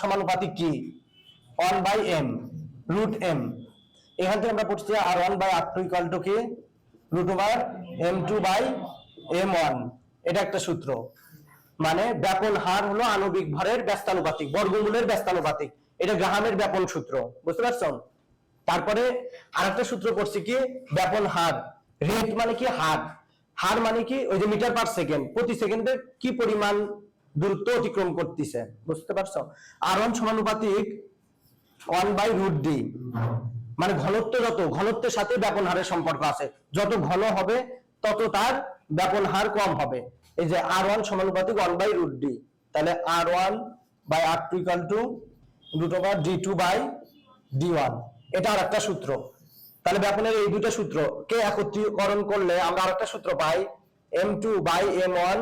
সমানুপাতিক কি? One by M root M এখান থেকে আমরা পড়ছি R one by R two equal to কি? Root over M two by M one এটা একটা সূত্র। মানে ব্যাপন হার হলো আণবিক ভরের ব্যস্তানুপাতিক, বর্গমূলের ব্যস্তানুপাতিক। এটা গ্রাহামের ব্যাপন সূত্র। বুঝতে পারছ? তারপরে আরেকটা সূত্র করছি কি? ব্যাপন হার। রেট মানে কি? হার। হার মানে কি? ওই যে মিটার পার সেকেন্ড। প্রতি সেকেন্ডে কি পরিমাণ দূরত্ব অতিক্রম করতেছে। বুঝতে পারছ? আর ওয়ান সমানুপাতিক ওয়ান বাই রুট ডি মানে ঘনত্ব যত, ঘনত্বের সাথে ব্যাপন হারের সম্পর্ক আছে। যত ঘন হবে, তত তার ব্যাপন হার কম হবে। এই যে আর ওয়ান সমানুপাতিক ওয়ান বাই রুট ডি তাহলে R one by R two equal to root over D two by D one এটা আর একটা সূত্র। তাহলে ব্যাপনের এই দুটো সূত্র কে একত্রীকরণ করলে আমরা আর একটা সূত্র পাই? M two by M one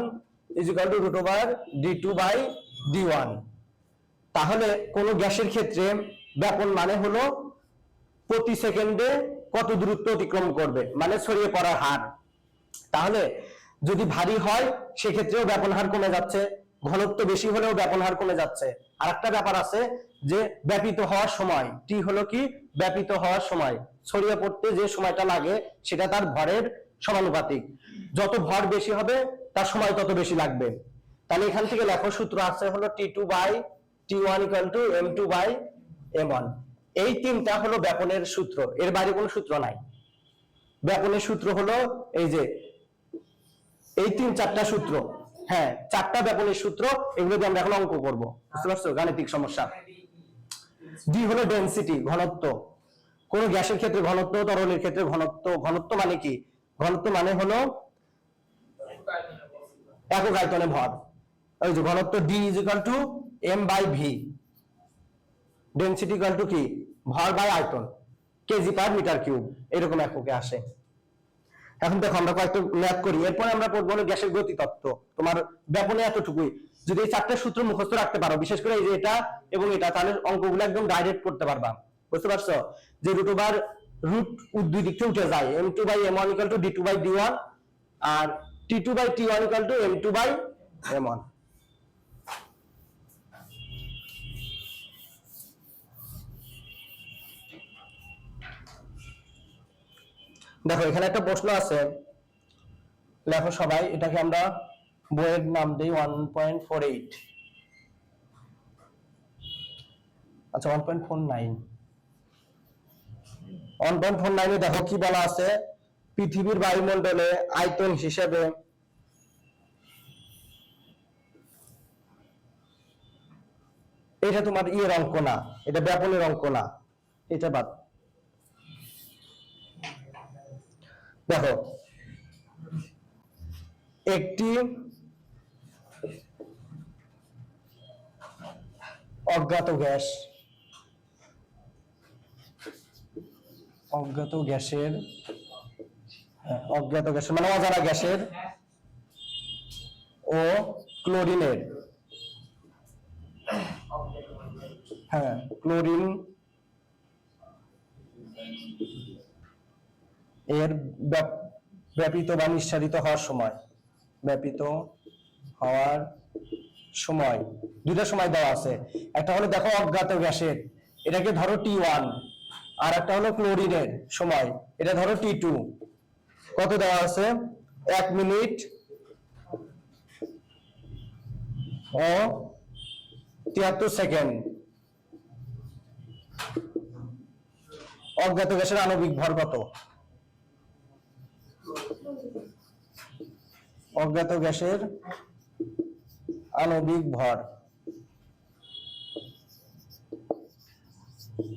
is equal to root D two by D one তাহলে কোন গ্যাসের ক্ষেত্রে ব্যাপন মানে হলো প্রতি সেকেন্ডে কত দূরত্ব অতিক্রম করবে মানে ছড়িয়ে পড়ার হার। তাহলে যদি ভারী হয়, সেক্ষেত্রেও ব্যাপন হার কমে যাচ্ছে, ঘনত্ব বেশি হলেও ব্যাপন হার কমে যাচ্ছে। আর একটা ব্যাপার আছে যে ব্যাপিত হওয়ার সময় টি হলো কি? ব্যাপিত হওয়ার সময়, ছড়িয়ে পড়তে যে সময়টা লাগে, সেটা তার ভরের সমানুপাতিক। যত ভর বেশি হবে তার সময় তত বেশি লাগবে। তাহলে এখান থেকে লেখো সূত্র আছে হলো T two by T one equal to M two by M one এই তিনটা হলো ব্যাপনের সূত্র, এর বাইরে কোনো সূত্র নাই। ব্যাপনের সূত্র হলো এই যে, এই তিন চারটা সূত্র হ্যাঁ চারটা ব্যাপনের সূত্র, এগুলো দিয়ে আমরা এখন অঙ্ক করব। বুঝতে পারছ? গাণিতিক সমস্যা। ডি হলো ডেনসিটি ঘনত্ব। কোন গ্যাসের ক্ষেত্রে ঘনত্ব, তরলের ক্ষেত্রে ঘনত্ব। ঘনত্ব মানে কি? ঘনত্ব মানে হলো একক আয়তনে ভর ওই যে ঘনত্ব D is equal to M by V density equal to কি? ভর বাই আয়তন। কেজি পার মিটার কিউব এরকম এককে আসে। এখন দেখো আমরা কয়েকটা ম্যাথ করি। এরপরে আমরা পড়ব গ্যাসের গতি তত্ত্ব তোমার ব্যাপনে এতটুকুই। যদি এই চারটে সূত্র মুখস্থ রাখতে পারো, বিশেষ করে এই যে এটা এবং এটা, তাহলে অঙ্কগুলো একদম ডাইরেক্ট করতে পারবা। বুঝতে পারছ? যে রুট ওভার রুট দুই দিক থেকে উঠে যায়। M two by M one equal to D two by D one R T two by T one equal to M two by M one দেখো, এখানে একটা প্রশ্ন আছে। লেখো সবাই, এটাকে আমরা বইয়ের নাম দিই ওয়ান পয়েন্ট ফোর এইট আচ্ছা one point four nine one point four নাইনে দেখো কি বলা আছে? পৃথিবীর বায়ুমণ্ডলে আয়তন হিসেবে এটা তোমার ইয়ের অঙ্ক না, এটা ব্যাপনের অঙ্ক না, এটা বাদ। দেখো, একটি অজ্ঞাত গ্যাস, অজ্ঞাত গ্যাসের অজ্ঞাত গ্যাসের মানে অজানা গ্যাসের ও ক্লোরিনের। হ্যাঁ ক্লোরিন এর ব্যাপিত বা নিঃসারিত হওয়ার সময়, ব্যাপিত হওয়ার সময়। দুইটা সময় দেওয়া আছে। একটা হলো দেখো অজ্ঞাত গ্যাসের, এটাকে ধরো টি ওয়ান আর একটা হলো ক্লোরিনের সময়, এটা ধরো টি টু কত দেওয়া আছে? এক মিনিট। ও, তিয়াত্তর সেকেন্ড। অজ্ঞাত গ্যাসের আণবিক ভর কত? অজ্ঞাত গ্যাসের আণবিক ভর।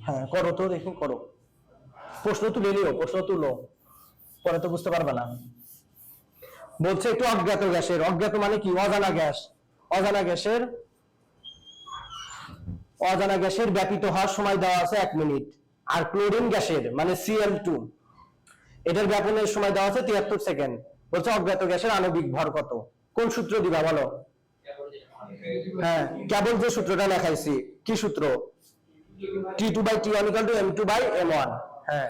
হ্যাঁ করো তো, দেখি করো। প্রশ্ন তুলে নিও, প্রশ্ন তুলো। পরে তো বুঝতে পারবে না। বলছে একটু অজ্ঞাত গ্যাসের। অজ্ঞাত মানে কি? অজানা গ্যাস। অজানা গ্যাসের অজানা গ্যাসের ব্যাপিত হওয়ার সময় দেওয়া আছে এক মিনিট। আর ক্লোরিন গ্যাসের মানে সিএল টু এটার ব্যাপনের সময় দেওয়া আছে তিয়াত্তর সেকেন্ড। বলছে অজ্ঞাত গ্যাসের আণবিক ভর কত? কোন সূত্র দিবা বলো? হ্যাঁ কেবল যে সূত্রটা লেখাইছি। কি সূত্র? T two by T one to M two by M one হ্যাঁ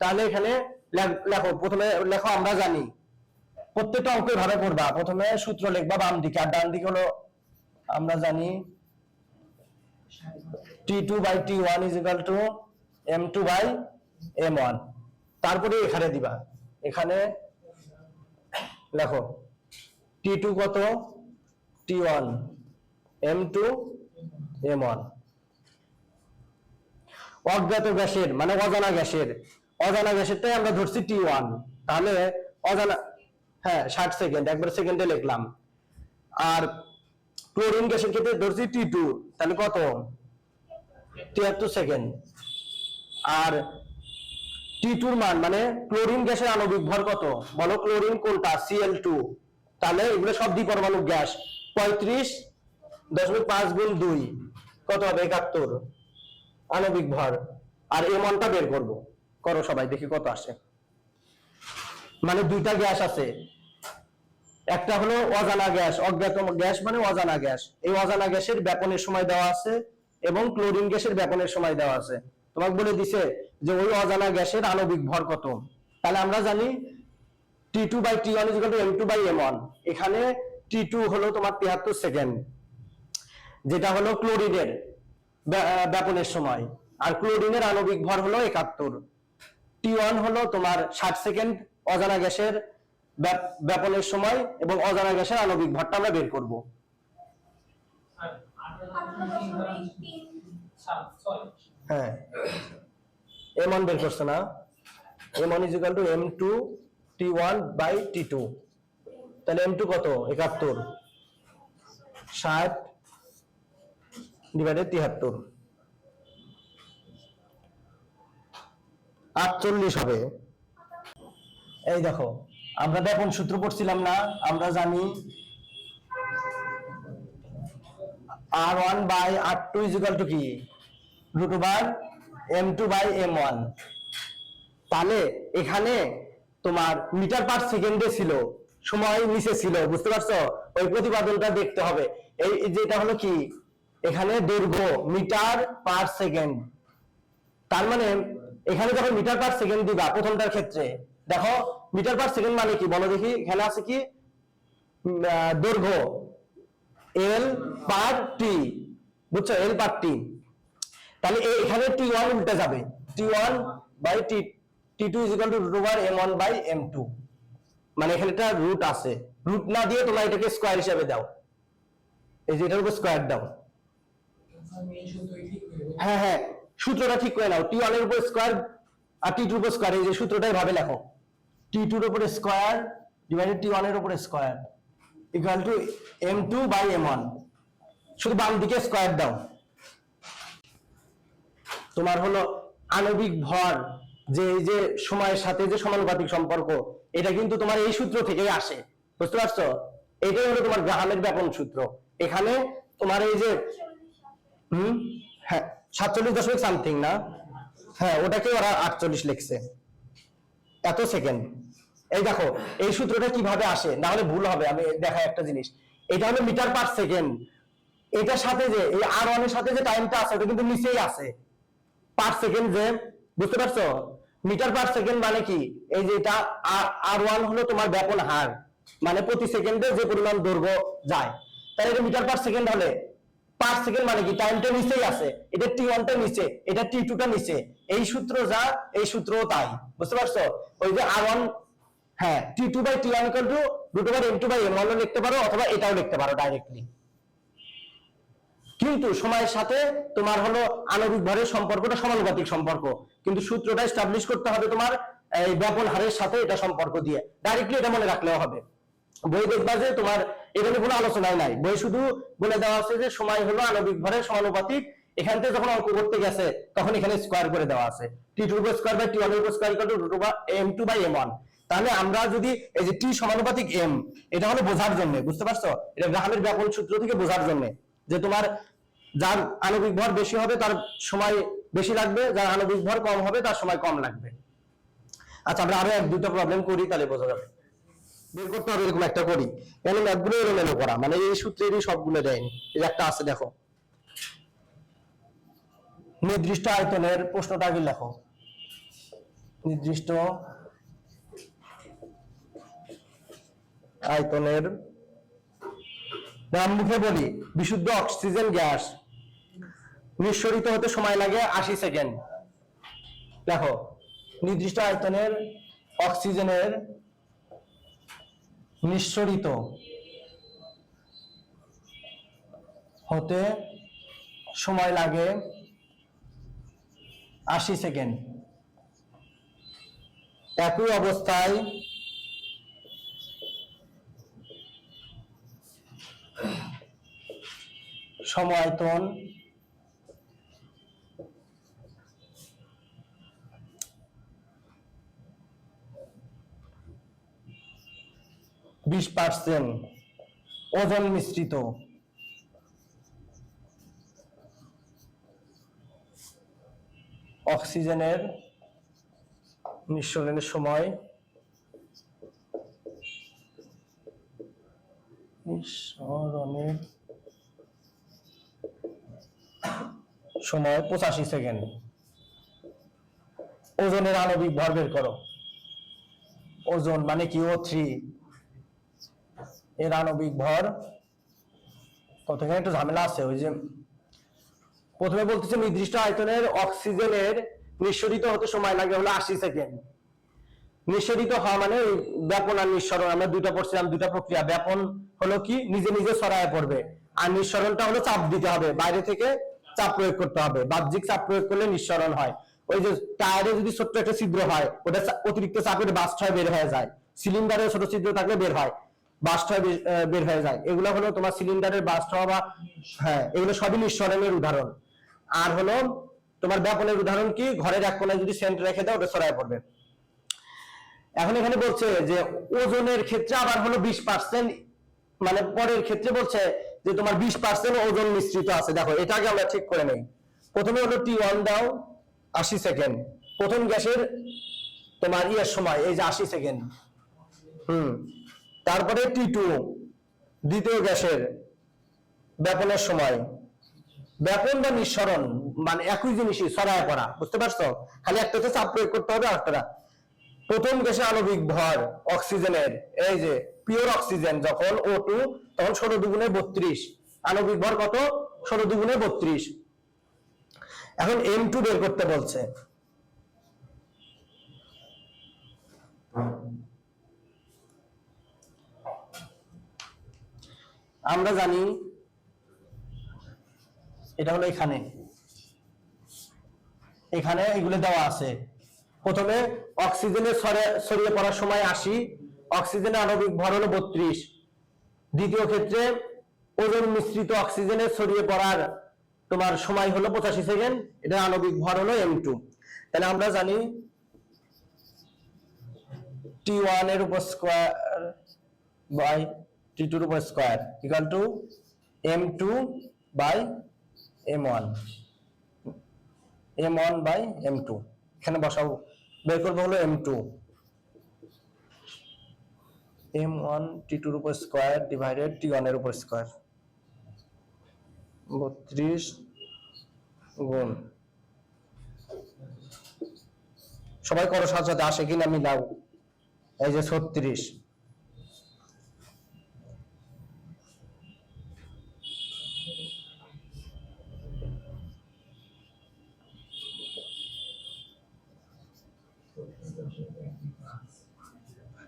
তাহলে এখানে লেখ- লেখো, প্রথমে লেখো, আমরা জানি। প্রত্যেকটা অঙ্ক ভাবে করবা প্রথমে সূত্র লিখবা বাম দিকে, আর ডান দিকে হলো, আমরা জানি T two by T one is equal to M two by M one তারপরে এখানে দিবা। এখানে দেখো টি টু কত? T one M two M one অজ্ঞাত গ্যাসের মানে অজানা গ্যাসের। অজানা গ্যাসেরটাই আমরা ধরছি টি ওয়ান তাহলে অজানা হ্যাঁ ষাট সেকেন্ড একবার সেকেন্ডে লিখলাম। আর ক্লোরিন গ্যাসের ক্ষেত্রে ধরছি টি টু তাহলে কত? তিয়াত্তর সেকেন্ড আর টি টুর মান মানে ক্লোরিন গ্যাসের আণবিক ভর কত? বলো ক্লোরিন কোনটা? সিএল টু তাহলে এগুলো সব দ্বিপরমাণু গ্যাস পঁয়ত্রিশ দশমিক পাঁচ গুণ দুই। কত হবে? একাত্তর। আণবিক ভর। আর এ মনটা বের করব। করো সবাই, দেখি কত আসে। মানে দুইটা গ্যাস আছে। একটা হলো অজানা গ্যাস অজ্ঞাত গ্যাস মানে অজানা গ্যাস। এই অজানা গ্যাসের ব্যাপনের সময় দেওয়া আছে এবং ক্লোরিন গ্যাসের ব্যাপনের সময় দেওয়া আছে। তোমাকে বলে দিছে যে ওই অজানা গ্যাসের আণবিক ভর কত। তাহলে আমরা জানি T two by T one M two by M one এখানে টি টু হলো তোমার তিয়াত্তর সেকেন্ড, যেটা হলো ক্লোরিনের ব্যাপনের সময়। আর ক্লোরিনের আণবিক ভর হলো একাত্তর। টি ওয়ান হলো তোমার ষাট সেকেন্ড অজানা গ্যাসের ব্যাপ- ব্যাপনের সময় এবং অজানা গ্যাসের আণবিক ভরটা আমরা বের করব। হ্যাঁ। এম ওয়ান বের করছে না? M one is equal to M two T one by T two তাহলে এম টু কত? একাত্তর। ষাট ডিভাইডেড তিয়াত্তর আটচল্লিশ হবে। এই দেখো, আমরা দেখুন সূত্র পড়ছিলাম না, আমরা জানি R one by R two is equal to কি? Root over M two by M one. তাহলে এখানে তোমার মিটার পার সেকেন্ডে ছিল, সময় নিচে ছিল, বুঝতে পারছ? ওই প্রতিপাদনটা দেখতে হবে। এই এই যেটা হলো কি? এখানে দৈর্ঘ্য মিটার পার সেকেন্ড। তার মানে এখানে যখন মিটার পার সেকেন্ড দিবা প্রথমটার ক্ষেত্রে। দেখো মিটার পার সেকেন্ড মানে কি? বলো দেখি এখানে আছে কি? দৈর্ঘ্য এল পার টি বুঝছ? এল পার টি তাহলে এখানে টি ওয়ান উল্টে যাবে। T one by T T two is equal to root over M one by M two মানে এখানে একটা রুট আছে। রুট না দিয়ে তোমরা এটাকে স্কোয়ার হিসাবে দাও। এই যে এটার উপর স্কোয়ার দাও। দেবো। হ্যাঁ হ্যাঁ। সূত্রটা ঠিক করে নাও টি ওয়ানের উপর স্কোয়ার আর টি টুর উপর স্কোয়ার এই যে সূত্রটাই ভাবে লেখো। টি টুর উপরে স্কোয়ার ডিভাইডেড টি ওয়ানের উপরে square equal to M two by M one শুধু বাম দিকে স্কোয়ার দাও। তোমার হলো আণবিক ভর, যে এই যে সময়ের সাথে যে সমানুপাতিক সম্পর্ক, এটা কিন্তু তোমার এই সূত্র থেকেই আসে। বুঝতে পারছ? এটাই হলো তোমার গ্রাহামের ব্যাপন সূত্র। এখানে তোমার এই যে হুম? হ্যাঁ। সাতচল্লিশ দশমিক সামথিং না? হ্যাঁ ওটাকে ওরা আটচল্লিশ লিখছে। এত সেকেন্ড এই দেখো, এই সূত্রটা কীভাবে আসে? না হলে ভুল হবে, আমি দেখা একটা জিনিস। এটা হলো মিটার পার সেকেন্ড এটার সাথে যে, এই আর ওয়ানের সাথে যে টাইমটা আছে, ওটা কিন্তু নিচেই আছে। পার সেকেন্ড যে, বুঝতে পারছ? মিটার পার সেকেন্ড মানে কি? এই যে এটা আর ওয়ান হলো তোমার ব্যাপন হার। মানে প্রতি সেকেন্ডে যে পরিমাণ দৈর্ঘ্য যায়। তাহলে এটা মিটার পার সেকেন্ড হলে পার সেকেন্ড মানে কি? টাইমটা নিচেই আছে। এটা টি ওয়ানটা নিচে, এটা টি টুটা নিচে। এই সূত্র যা, এই সূত্রও তাই। বুঝতে পারছ? ওই যে আর ওয়ান হ্যাঁ T two by T one equal to root over M two by M ওয়ানও লিখতে পারো, অথবা এটাও লিখতে পারো ডাইরেক্টলি কিন্তু সময়ের সাথে তোমার হলো আণবিক ভরের সম্পর্কটা সমানুপাতিক সম্পর্ক। কিন্তু সূত্রটা এস্টাবলিশ করতে হবে তোমার এই ব্যাপন হারের সাথে এটা সম্পর্ক দিয়ে। ডাইরেক্টলি এটা মনে রাখলেও হবে। বই দেখবা যে তোমার এখানে কোনো আলোচনাই নাই। বই শুধু বলে দেওয়া আছে যে সময় হলো আণবিক ভরের সমানুপাতিক। এখান থেকে যখন অঙ্ক করতে গেছে, তখন এখানে স্কোয়ার করে দেওয়া আছে। T two square by T one square equal to over M two by M one তাহলে আমরা যদি এই যে টি সমানুপাতিক এম এটা হলো বোঝার জন্য, বুঝতে পারছ? এটা গ্রামের ব্যাপন সূত্র থেকে বোঝার জন্য যে তোমার যার আণবিক ভর বেশি হবে, তার সময় বেশি লাগবে। যার আণবিক ভর কম হবে, তার সময় কম লাগবে। আচ্ছা আমরা আরও এক দুটো প্রবলেম করি, তাহলে বোঝা যাবে। বের করতে হবে এরকম একটা করি। কেন ম্যাথগুলো এলোমেলো করা। মানে এই সূত্রেরই সবগুলো দেয়নি এই একটা আছে, দেখো। নির্দিষ্ট আয়তনের প্রশ্নটা আগে লেখো। নির্দিষ্ট আয়তনের নাম মুখে বলি। বিশুদ্ধ অক্সিজেন গ্যাস। নিঃসরিত হতে সময় লাগে আশি সেকেন্ড। দেখো, নির্দিষ্ট আয়তনের অক্সিজেনের নিঃসরিত হতে সময় লাগে আশি সেকেন্ড। একই অবস্থায় সমায়তন বিশ পার্সেন্ট ওজন মিশ্রিত। অক্সিজেনের নিঃসরণের সময় নিঃসরণের সময় পঁচাশি সেকেন্ড। ওজনের আণবিক ভর বের করো। ওজন মানে কি? ও থ্রি এর আণবিক ভর। কতখানি একটু ঝামেলা আছে, ওই যে প্রথমে বলতেছে নির্দিষ্ট আয়তনের অক্সিজেনের নিঃসরিত হতে সময় লাগে হলো আশি সেকেন্ড। নিঃসরিত হওয়া মানে ব্যাপন আর নিঃসরণ, আমরা দুইটা পড়ছিলাম, দুইটা প্রক্রিয়া। ব্যাপন হলো কি? নিজে নিজে ছড়ায় পড়বে। আর নিঃসরণটা হলো চাপ দিতে হবে। বাইরে থেকে চাপ প্রয়োগ করতে হবে। বাহ্যিক চাপ প্রয়োগ করলে নিঃসরণ হয়। ওই যে টায়ারে যদি ছোট্ট একটা ছিদ্র হয়, ওটা অতিরিক্ত চাপের বাস্ট হয়ে বের হয়ে যায়। সিলিন্ডারে ছোট ছিদ্র থাকলে বের হয়। বাস্ট বের হয়ে যায়। এগুলো হলো তোমার সিলিন্ডারের বাস্ট বা হ্যাঁ এগুলো সবই নিঃসরণের উদাহরণ। আর হলো তোমার ব্যাপনের উদাহরণ কি? ঘরের এক কোনায় যদি সেন্ট রেখে দাও, ওটা ছড়ায় পড়বে। এখন এখানে বলছে যে ওজনের ক্ষেত্রে আবার হলো বিশ পার্সেন্ট মানে পরের ক্ষেত্রে বলছে যে তোমার বিশ পার্সেন্ট ওজন মিশ্রিত আছে। দেখো এটাকে আমরা ঠিক করে নেই। প্রথমে হলো টি ওয়ান দাও, আশি সেকেন্ড। প্রথম গ্যাসের তোমার ইয়ের সময়, এই যে আশি সেকেন্ড। হুম। তারপরে টি টু দ্বিতীয় গ্যাসের ব্যাপনের সময়। ব্যাপন বা নিঃসরণ মানে একই জিনিসই ছড়ায় পড়া, বুঝতে পারছ? খালি একটাতে চাপ প্রয়োগ করতে হবে আরেকটা প্রথম গ্যাসে আণবিক ভর, অক্সিজেনের, এই যে পিওর অক্সিজেন যখন ও টু তখন ষোলো দুগুণে বত্রিশ। আণবিক ভর কত? ষোলো দুগুণে বত্রিশ। এখন এম টু বের করতে বলছে। আমরা জানি এটা হলো এখানে। এখানে এগুলো দেওয়া আছে। প্রথমে অক্সিজেনের ছড়ে- ছড়িয়ে পড়ার সময় আশি অক্সিজেনের আণবিক ভর হলো বত্রিশ। দ্বিতীয় ক্ষেত্রে ওজন মিশ্রিত অক্সিজেনের ছড়িয়ে পড়ার তোমার সময় হলো পঁচাশি সেকেন্ড, এটা আণবিক ভর হলো এম টু। তাহলে আমরা জানি টি ওয়ানের উপর square by square equal to M two by M one M one by M two এখানে বসাবো। বের করব হলো M two M one T টুর উপর স্কোয়ার ডিভাইডেড টি ওয়ানের উপর স্কোয়ার বত্রিশ গুণ। সবাই করো সাথে সাথে, আসে কিনা মিলাও। এই যে ছত্রিশ।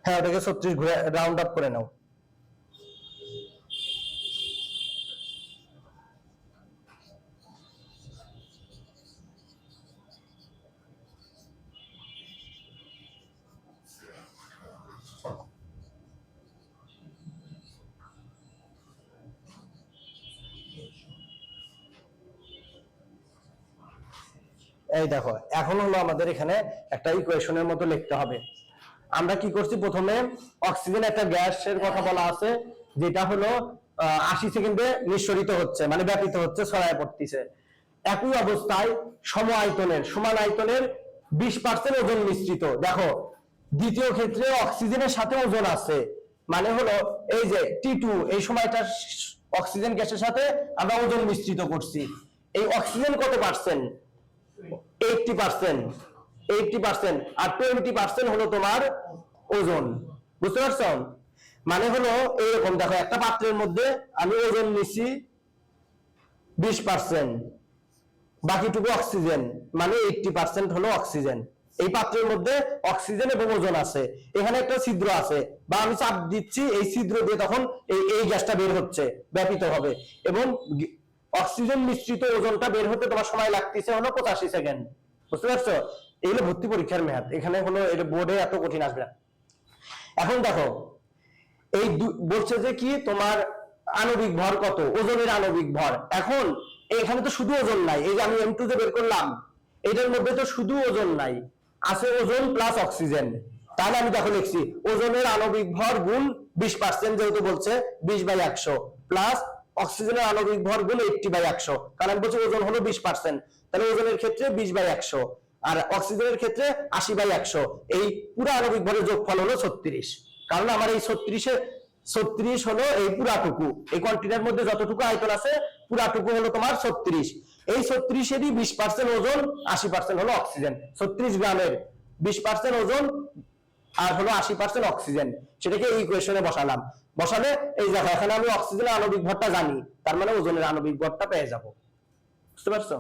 হ্যাঁ ওটাকে ছত্রিশ ঘুরে রাউন্ড আপ করে নাও। এই দেখো, এখন হলো আমাদের এখানে একটা ইকুয়েশনের মতো লিখতে হবে। আমরা কি করছি? প্রথমে অক্সিজেন একটা গ্যাসের কথা বলা আছে যেটা হলো আশি সেকেন্ডে নিঃসরিত হচ্ছে মানে ব্যাপিত হচ্ছে ছড়ায় পড়তেছে। একই অবস্থায় সম আয়তনের সমান আয়তনের বিশ পার্সেন্ট ওজন মিশ্রিত। দেখো দ্বিতীয় ক্ষেত্রে অক্সিজেনের সাথে ওজন আছে মানে হলো এই যে টি টু এই সময়টা অক্সিজেন গ্যাসের সাথে আমরা ওজন মিশ্রিত করছি। এই অক্সিজেন কত percent eighty percent eighty percent আর টোয়েন্টি পার্সেন্ট হলো তোমার ওজন, বুঝতে পারছ মানে হলো এইরকম, দেখো, একটা পাত্রের মধ্যে আমি ওজন নিচ্ছি বিশ পার্সেন্ট বাকিটুকু অক্সিজেন মানে এইটটি পার্সেন্ট হলো অক্সিজেন। এই পাত্রের মধ্যে অক্সিজেন এবং ওজন আছে। এখানে একটা ছিদ্র আছে, বা আমি চাপ দিচ্ছি, এই ছিদ্র দিয়ে তখন এই এই গ্যাসটা বের হচ্ছে, ব্যাপিত হবে। এবং অক্সিজেন মিশ্রিত ওজনটা বের হতে তোমার সময় লাগতেছে হলো পঁচাশি সেকেন্ড, বুঝতে পারছ? এগুলো ভর্তি পরীক্ষার মেয়াদ, এখানে হলো এটা বোর্ডে এত কঠিন আসবে না। এখন দেখো, এই বলছে যে কি তোমার আণবিক ভর কত? ওজনের আণবিক ভর। এখন এখানে তো শুধু ওজন নাই, এই যে আমি এম টু বের করলাম, এটার মধ্যে তো শুধু ওজন নাই, আছে ওজন প্লাস অক্সিজেন তাহলে আমি দেখো লিখছি, ওজনের আণবিক ভর গুণ বিশ পার্সেন্ট যেহেতু বলছে, বিশ বাই একশো প্লাস অক্সিজেনের আণবিক ভর গুণ এইটটি বাই একশো। কারণ বলছে ওজন হলো বিশ পার্সেন্ট তাহলে ওজনের ক্ষেত্রে বিশ বাই একশো। আর অক্সিজেনের ক্ষেত্রে আশি বাই একশো। এই পুরো আণবিক ভরের যোগফল হলো ছত্রিশ। কারণ আমার এই ছত্রিশে ছত্রিশ হলো এই পুরাটুকু। এই কন্টেনার মধ্যে যতটুকু আয়তন আছে, পুরাটুকু হলো তোমার ছত্রিশ। এই ছত্রিশেরই বিশ পার্সেন্ট ওজন, আশি পার্সেন্ট হলো অক্সিজেন। ছত্রিশ গ্রামের বিশ পার্সেন্ট ওজন আর হলো আশি পার্সেন্ট অক্সিজেন। সেটাকে এই ইকুয়েশনে বসালাম। বসালে, এই দেখো, এখানে আমি অক্সিজেনের আণবিক ভরটা জানি। তার মানে ওজনের আণবিক ভরটা পেয়ে যাব। বুঝতে পারছ?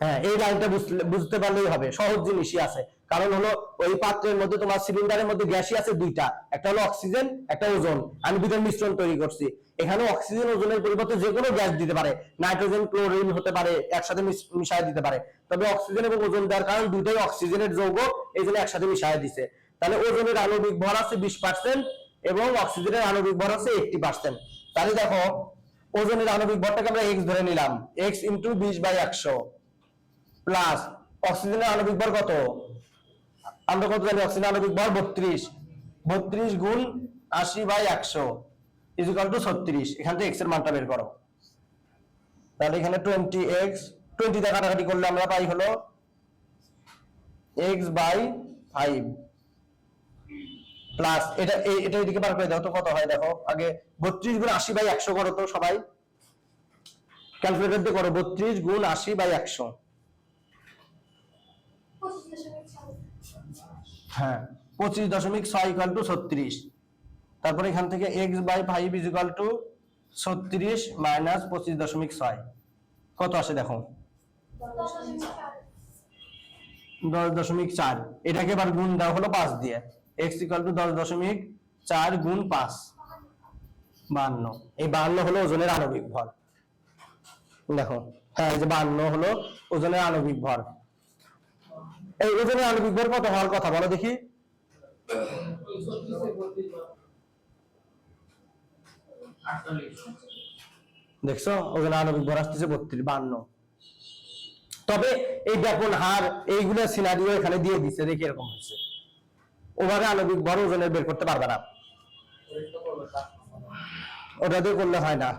হ্যাঁ এই লাইনটা বুঝতে পারলেই হবে। সহজ জিনিসই আছে। কারণ হলো, ওই পাত্রের মধ্যে তোমার সিলিন্ডারের মধ্যে গ্যাসই আছে দুইটা। একটা হলো অক্সিজেন একটা ওজন আমি দুইটার মিশ্রণ তৈরি করছি। এখানে অক্সিজেন ওজনের পরিবর্তে যে কোনো গ্যাস দিতে পারে। নাইট্রোজেন ক্লোরিন হতে পারে, একসাথে মিশ- মিশায় দিতে পারে। তবে অক্সিজেন এবং ওজন দেওয়ার কারণ দুইটাই অক্সিজেনের যৌগ, এই জন্য একসাথে মিশায় দিছে। তাহলে ওজনের আণবিক ভর আছে বিশ পার্সেন্ট এবং অক্সিজেনের আণবিক ভর আছে এইটটি পার্সেন্ট তাহলে দেখো ওজনের আণবিক ভরটাকে আমরা এক্স ধরে নিলাম। এক্স ইন্টু বিশ বাই একশো। প্লাস অক্সিজেনের আণবিক ভর কত? আমরা কত জানি? অক্সিজেন আণবিক ভর বত্রিশ। বত্রিশ গুণ আশি বাই একশো ইজিকাল টু ছত্রিশ। এখান থেকে এক্সের মানটা বের করো। তাহলে এখানে টোয়েন্টি এক্স টোয়েন্টি দিয়ে কাটাকাটি করলে আমরা পাই হলো এক্স বাই ফাইভ প্লাস এটা এটা এদিকে বার করে দাও তো কত হয় দেখো। আগে বত্রিশ গুণ আশি বাই একশো করো তো সবাই। ক্যালকুলেটর দিয়ে করো। বত্রিশ গুণ আশি বাই একশো। হ্যাঁ পঁচিশ দশমিক ছয় ইকাল টু ছত্রিশ। তারপরে এখান থেকে X by five is equal to ছত্রিশ মাইনাস পঁচিশ দশমিক ছয়। কত আসে দেখো? দশ দশমিক চার। এটাকে এবার গুণ দেওয়া হলো পাঁচ দিয়ে। এক্স ইকাল টু দশ দশমিক চার গুণ পাঁচ। বান্ন। এই বান্ন হলো ওজনের আণবিক ভর। দেখো হ্যাঁ যে বান্ন হলো ওজনের আণবিক ভর। এই ওজনের আণবিক ভর হওয়ার কথা বলো দেখি। দেখছ? ওজনের আণবিক ভর আসতেছে, বত্রিশ, বান্ন। তবে এই ব্যাপন হার, এইগুলো সিনারিও এখানে দিয়ে দিচ্ছে দেখি এরকম হচ্ছে ওভাবে আণবিক ভর ওজনের বের করতে পারবে না। ওটা দিয়ে করলে হয় না।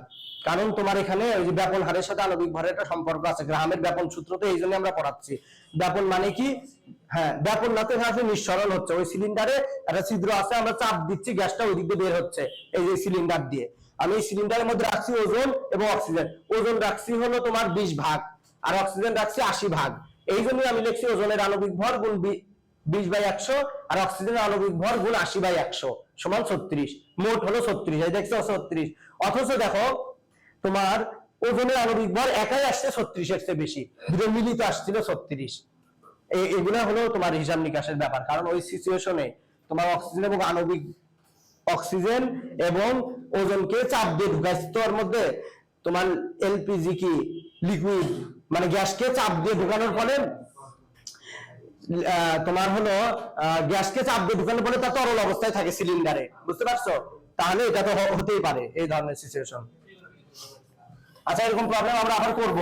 কারণ তোমার এখানে ওই যে ব্যাপন হারের সাথে আণবিক ভরের একটা সম্পর্ক আছে, গ্রামের ব্যাপন সূত্র তো এই জন্য আমরা পড়াচ্ছি। ব্যাপন মানে কি? হ্যাঁ ব্যাপন না তো এখানে নিঃসরণ হচ্ছে। ওই সিলিন্ডারে একটা ছিদ্র আছে, আমরা চাপ দিচ্ছি, গ্যাসটা ওই দিক দিয়ে বের হচ্ছে, এই যে সিলিন্ডার দিয়ে। আমি এই সিলিন্ডারের মধ্যে রাখছি ওজন এবং অক্সিজেন ওজন রাখছি হলো তোমার বিশ ভাগ, আর অক্সিজেন রাখছি আশি ভাগ। এই জন্যই আমি লিখছি ওজনের আণবিক ভর গুণ বিশ বাই একশো, আর অক্সিজেনের আণবিক ভর গুণ আশি বাই একশো, সমান ছত্রিশ। মোট হলো ছত্রিশ, এই দেখছ ছত্রিশ। অথচ দেখো তোমার ওজনের আণবিক ভর একাই আসছে ছত্রিশের চেয়ে বেশি। দুটো মিলিত আসছিল ছত্রিশ। এগুলা হলো তোমার হিসাব নিকাশের ব্যাপার। কারণ ওই সিচুয়েশনে তোমার অক্সিজেন এবং আণবিক অক্সিজেন এবং ওজনকে চাপ দিয়ে ওর মধ্যে তোমার এলপিজি কি? লিকুইড মানে গ্যাসকে চাপ দিয়ে ঢুকানোর ফলে তোমার হলো গ্যাসকে চাপ দিয়ে ঢুকানোর ফলে তা তরল অবস্থায় থাকে সিলিন্ডারে বুঝতে পারছ? তাহলে এটা তো হতেই পারে এই ধরনের সিচুয়েশন আচ্ছা এরকম প্রবলেম আমরা আবার করব।